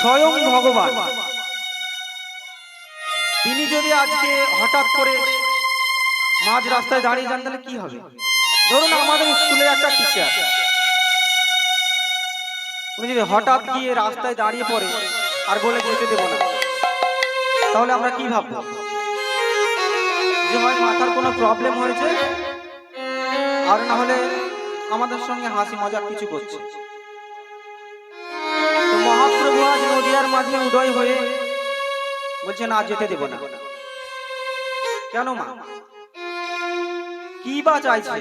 স্বয়ং ভগবান। তিনি যদি আজকে হঠাৎ করে মাঝ রাস্তায় দাঁড়িয়ে যান, তাহলে কি হবে? ধরুন আমাদের স্কুলে একটা টিচার উনি হঠাৎ গিয়ে রাস্তায় দাঁড়িয়ে পড়ে আর বলে যেতে দেবো না, তাহলে আমরা কি ভাববো? যে হয় মাথার কোনো প্রবলেম হয়েছে, আর না হলে আমাদের সঙ্গে হাসি মজাক কিছু করছে। মাঝে উদয় হয়ে বলছে, না, যেতে দেব না। কেন মা? কি বা চাইছে?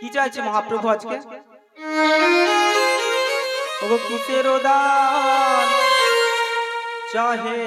কি চাইছে মহাপ্রভু আজকে? ও কিসের দান চাহে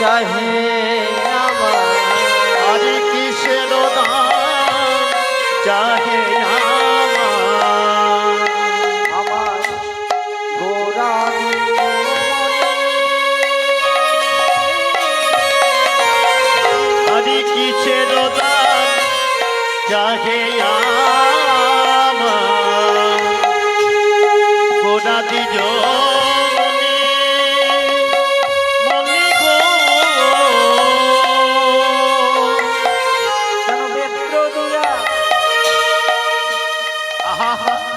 চাহে আমার। কিসের চাহে আমার। গোরা হরে কিসের চাহে আমার। 哈哈。